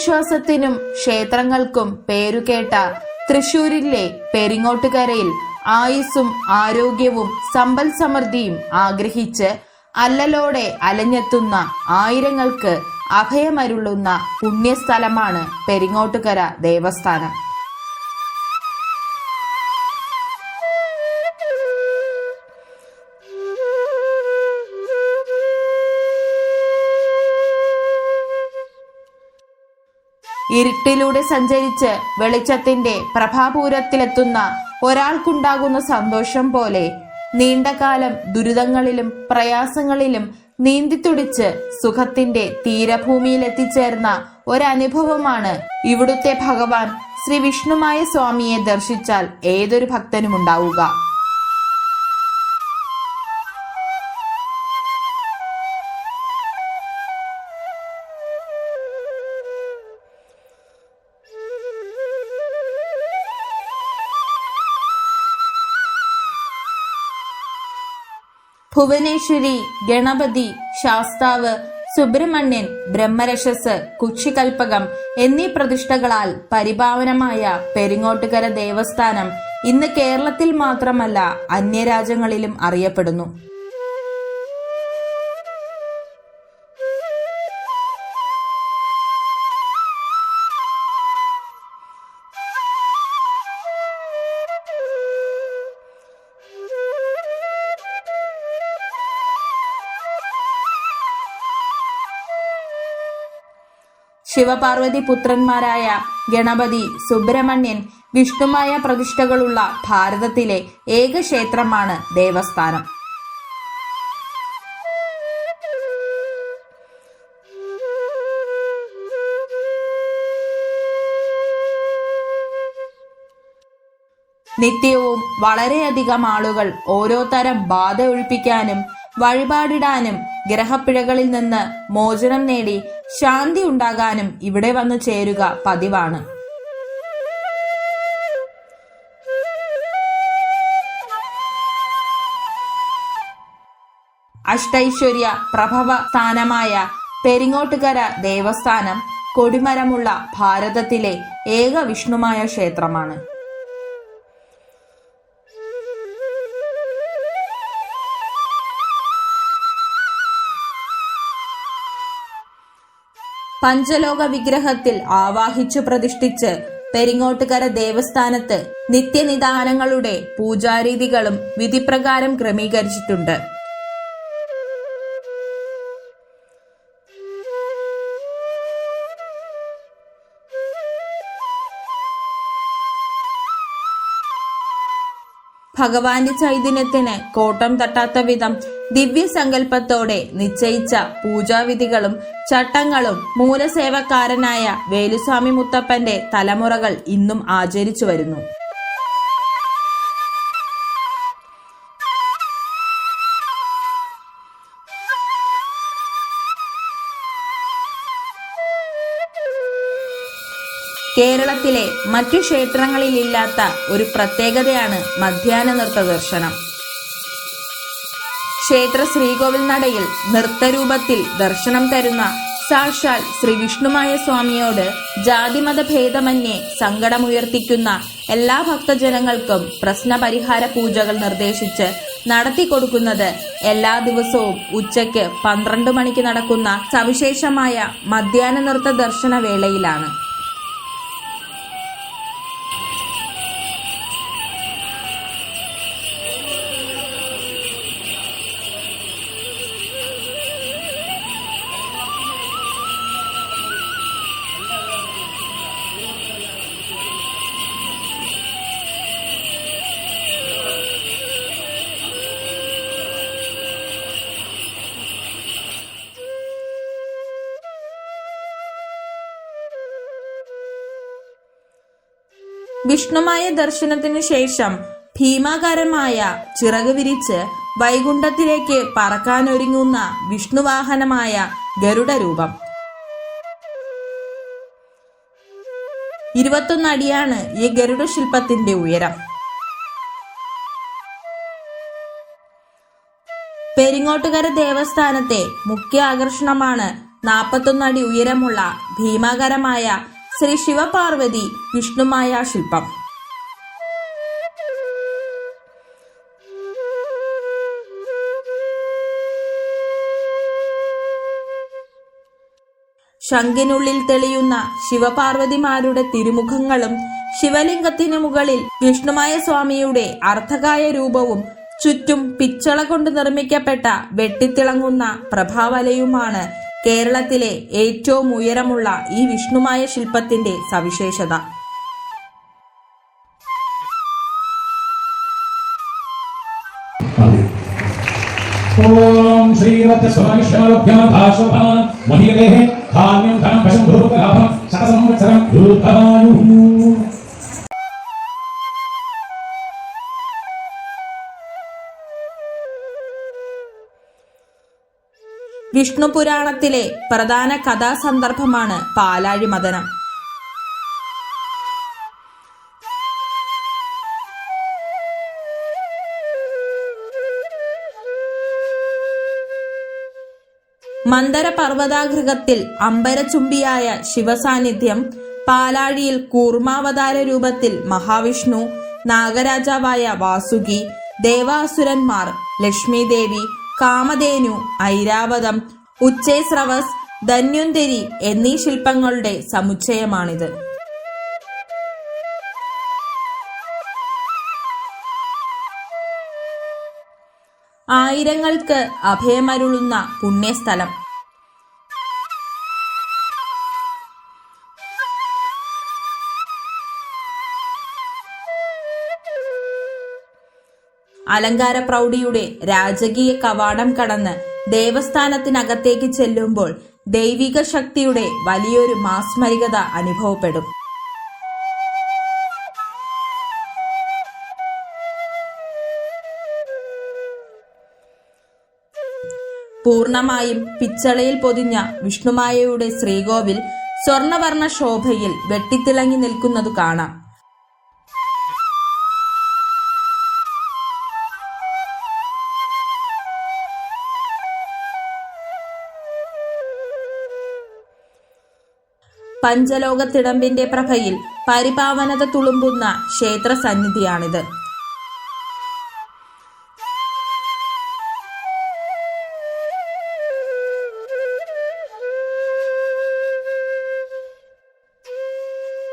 ദൈവവിശ്വാസത്തിനും ക്ഷേത്രങ്ങൾക്കും പേരുകേട്ട തൃശൂരിലെ പെരിങ്ങോട്ടുകരയിൽ ആയുസ്സും ആരോഗ്യവും സമ്പൽ സമൃദ്ധിയും ആഗ്രഹിച്ച് അല്ലലോടെ അലഞ്ഞെത്തുന്ന ആയിരങ്ങൾക്ക് അഭയമരുളുന്ന പുണ്യസ്ഥലമാണ് പെരിങ്ങോട്ടുകര ദേവസ്ഥാനം. ഇരുട്ടിലൂടെ സഞ്ചരിച്ച് വെളിച്ചത്തിന്റെ പ്രഭാപൂരത്തിലെത്തുന്ന ഒരാൾക്കുണ്ടാകുന്ന സന്തോഷം പോലെ നീണ്ടകാലം ദുരിതങ്ങളിലും പ്രയാസങ്ങളിലും നീന്തിത്തുടിച്ച് സുഖത്തിന്റെ തീരഭൂമിയിൽ തീരഭൂമിയിലെത്തിച്ചേർന്ന ഒരനുഭവമാണ് ഇവിടുത്തെ ഭഗവാൻ ശ്രീ വിഷ്ണുമായ സ്വാമിയെ ദർശിച്ചാൽ ഏതൊരു ഭക്തനും ഉണ്ടാവുക ഭുവനേശ്വരി ഗണപതി ശാസ്താവ് സുബ്രഹ്മണ്യൻ ബ്രഹ്മരശസ് കുക്ഷികൽപ്പകം എന്നീ പ്രതിഷ്ഠകളാൽ പരിപാവനമായ പെരിങ്ങോട്ടുകര ദേവസ്ഥാനം ഇന്ന് കേരളത്തിൽ മാത്രമല്ല അന്യരാജ്യങ്ങളിലും അറിയപ്പെടുന്നു. ശിവപാർവതി പുത്രന്മാരായ ഗണപതി സുബ്രഹ്മണ്യൻ വിഷ്ണുമായ പ്രതിഷ്ഠകളുള്ള ഭാരതത്തിലെ ഏക ക്ഷേത്രമാണ് ദേവസ്ഥാനം. നിത്യവും വളരെയധികം ആളുകൾ ഓരോ തരം ബാധ ഒഴിപ്പിക്കാനും വഴിപാടിടാനും ഗ്രഹപ്പിഴകളിൽ നിന്ന് മോചനം നേടി ശാന്തി ഉണ്ടാകാനും ഇവിടെ വന്നു ചേരുക പതിവാണ്. അഷ്ടൈശ്വര്യ പ്രഭവ സ്ഥാനമായ പെരിങ്ങോട്ടുകര ദേവസ്ഥാനം കൊടിമരമുള്ള ഭാരതത്തിലെ ഏക വിഷ്ണുമായ ക്ഷേത്രമാണ്. പഞ്ചലോക വിഗ്രഹത്തിൽ ആവാഹിച്ചു പ്രതിഷ്ഠിച്ച് പെരിങ്ങോട്ടുകര ദേവസ്ഥാനത്ത് നിത്യനിദാനങ്ങളുടെ പൂജാരീതികളും വിധിപ്രകാരം ക്രമീകരിച്ചിട്ടുണ്ട്. ഭഗവാന്റെ ചൈതന്യത്തിന് കോട്ടം തട്ടാത്ത വിധം ദിവ്യസങ്കല്പത്തോടെ നിശ്ചയിച്ച പൂജാവിധികളും ചട്ടങ്ങളും മൂലസേവക്കാരനായ വേലുസ്വാമി മുത്തപ്പന്റെ തലമുറകൾ ഇന്നും ആചരിച്ചു വരുന്നു. കേരളത്തിലെ മറ്റു ക്ഷേത്രങ്ങളിലില്ലാത്ത ഒരു പ്രത്യേകതയാണ് മധ്യാഹ്ന നൃത്ത ദർശനം. ക്ഷേത്ര ശ്രീകോവിൽ നടയിൽ നൃത്തരൂപത്തിൽ ദർശനം തരുന്ന സാക്ഷാൽ ശ്രീ വിഷ്ണുമായ സ്വാമിയോട് ജാതിമത ഭേദമന്യേ സങ്കടമുയർത്തിക്കുന്ന എല്ലാ ഭക്തജനങ്ങൾക്കും പ്രശ്നപരിഹാര പൂജകൾ നിർദ്ദേശിച്ച് നടത്തിക്കൊടുക്കുന്നത് എല്ലാ ദിവസവും ഉച്ചയ്ക്ക് പന്ത്രണ്ട് മണിക്ക് നടക്കുന്ന സവിശേഷമായ മധ്യാഹ്ന നൃത്ത ദർശന വേളയിലാണ് വിഷ്ണുമായ ദർശനത്തിനു ശേഷം ഭീമാകാരമായ ചിറക് വിരിച്ച് വൈകുണ്ഠത്തിലേക്ക് പറക്കാനൊരുങ്ങുന്ന വിഷ്ണുവാഹനമായ ഗരുഡ രൂപം ഇരുപത്തൊന്ന് അടിയാണ് ഈ ഗരുഡ ശില്പത്തിന്റെ ഉയരം. പെരിങ്ങോട്ടുകര ദേവസ്ഥാനത്തെ മുഖ്യ ആകർഷണമാണ് നാൽപ്പത്തൊന്നടി ഉയരമുള്ള ഭീമാകരമായ ശ്രീ ശിവപാർവതി വിഷ്ണുമായ ശില്പം. ശംഖിനുള്ളിൽ തെളിയുന്ന ശിവപാർവതിമാരുടെ തിരുമുഖങ്ങളും ശിവലിംഗത്തിനു മുകളിൽ വിഷ്ണുമായ സ്വാമിയുടെ അർത്ഥകായ രൂപവും ചുറ്റും പിച്ചള കൊണ്ട് നിർമ്മിക്കപ്പെട്ട വെട്ടിത്തിളങ്ങുന്ന പ്രഭാവലയുമാണ് കേരളത്തിലെ ഏറ്റവും ഉയരമുള്ള ഈ വിഷ്ണുമായ ശില്പത്തിന്റെ സവിശേഷത. ഓം ശ്രീവത്സസ്വാമിശ്വഭ്യാഭാഷഭാൻ മഹീയതേः ധാന്യം ധനം വശം ഭൂതലാഭം ശതസംവത്സരം ദീർഘായുः വിഷ്ണു പുരാണത്തിലെ പ്രധാന കഥാസന്ദർഭമാണ് പാലാഴി മദനം മന്ദര പർവതാഗൃഹത്തിൽ അമ്പരചുംബിയായ ശിവസാന്നിധ്യം പാലാഴിയിൽ കൂർമാവതാര രൂപത്തിൽ മഹാവിഷ്ണു നാഗരാജാവായ വാസുകി ദേവാസുരന്മാർ ലക്ഷ്മീദേവി കാമധേനു ഐരാവതം ഉച്ചേസ്രവസ് ധന്യുന്തരി എന്നീ ശില്പങ്ങളുടെ സമുച്ചയമാണിത്. ആയിരങ്ങൾക്ക് അഭയമരുളുന്ന പുണ്യസ്ഥലം. അലങ്കാര പ്രൗഢിയുടെ രാജകീയ കവാടം കടന്ന് ദേവസ്ഥാനത്തിനകത്തേക്ക് ചെല്ലുമ്പോൾ ദൈവിക ശക്തിയുടെ വലിയൊരു മാസ്മരികത അനുഭവപ്പെടും. പൂർണമായും പിച്ചളയിൽ പൊതിഞ്ഞ വിഷ്ണുമായയുടെ ശ്രീകോവിൽ സ്വർണവർണ ശോഭയിൽ വെട്ടിത്തിളങ്ങി നിൽക്കുന്നതു കാണാം. പഞ്ചലോകത്തിടമ്പിന്റെ പ്രഭയിൽ പരിപാവനത തുളുമ്പുന്ന ക്ഷേത്ര സന്നിധിയാണിത്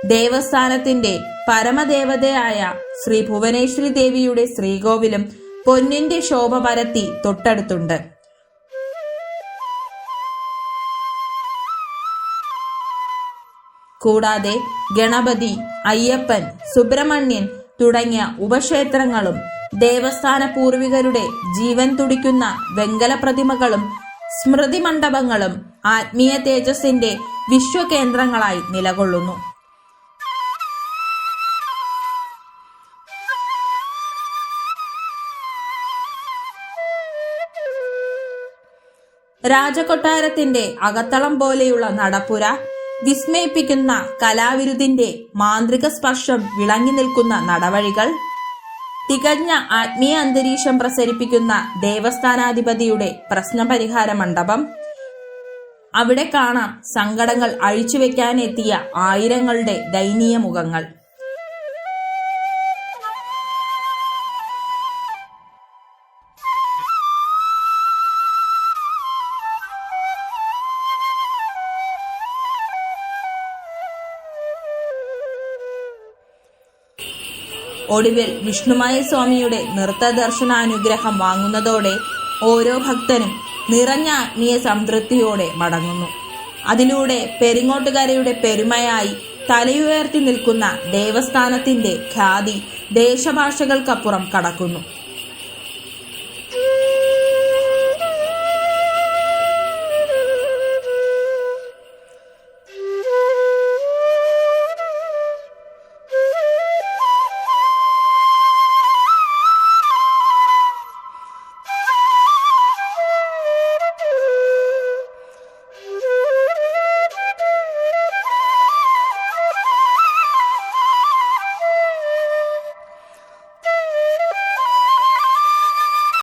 ദേവസ്ഥാനത്തിന്റെ പരമദേവതയായ ശ്രീ ഭുവനേശ്വരി ദേവിയുടെ ശ്രീകോവിലും പൊന്നിന്റെ ശോഭ പരത്തി തൊട്ടടുത്തുണ്ട്. കൂടാതെ ഗണപതി അയ്യപ്പൻ സുബ്രഹ്മണ്യൻ തുടങ്ങിയ ഉപക്ഷേത്രങ്ങളും ദേവസ്ഥാന പൂർവികരുടെ ജീവൻ തുടിക്കുന്ന വെങ്കല പ്രതിമകളും സ്മൃതി മണ്ഡപങ്ങളും ആത്മീയ തേജസ്സിന്റെ വിശ്വകേന്ദ്രങ്ങളായി നിലകൊള്ളുന്നു. രാജകൊട്ടാരത്തിന്റെ അകത്തളം പോലെയുള്ള നടപ്പുര വിസ്മയിപ്പിക്കുന്ന കലാവിരുതിന്റെ മാന്ത്രിക സ്പർശം വിളങ്ങി നിൽക്കുന്ന നടവഴികൾ തികഞ്ഞ ആത്മീയ അന്തരീക്ഷം പ്രസരിപ്പിക്കുന്ന ദേവസ്ഥാനാധിപതിയുടെ പ്രശ്നപരിഹാര മണ്ഡപം അവിടെ കാണാം സങ്കടങ്ങൾ അഴിച്ചുവെക്കാനെത്തിയ ആയിരങ്ങളുടെ ദയനീയ മുഖങ്ങൾ. ഒടുവിൽ വിഷ്ണുമായ സ്വാമിയുടെ നൃത്ത ദർശനാനുഗ്രഹം വാങ്ങുന്നതോടെ ഓരോ ഭക്തനും നിറഞ്ഞ ആത്മീയ സംതൃപ്തിയോടെ മടങ്ങുന്നു. അതിലൂടെ പെരിങ്ങോട്ടുകരയുടെ പെരുമയായി തലയുയർത്തി നിൽക്കുന്ന ദേവസ്ഥാനത്തിന്റെ ഖ്യാതി ദേശഭാഷകൾക്കപ്പുറം കടക്കുന്നു.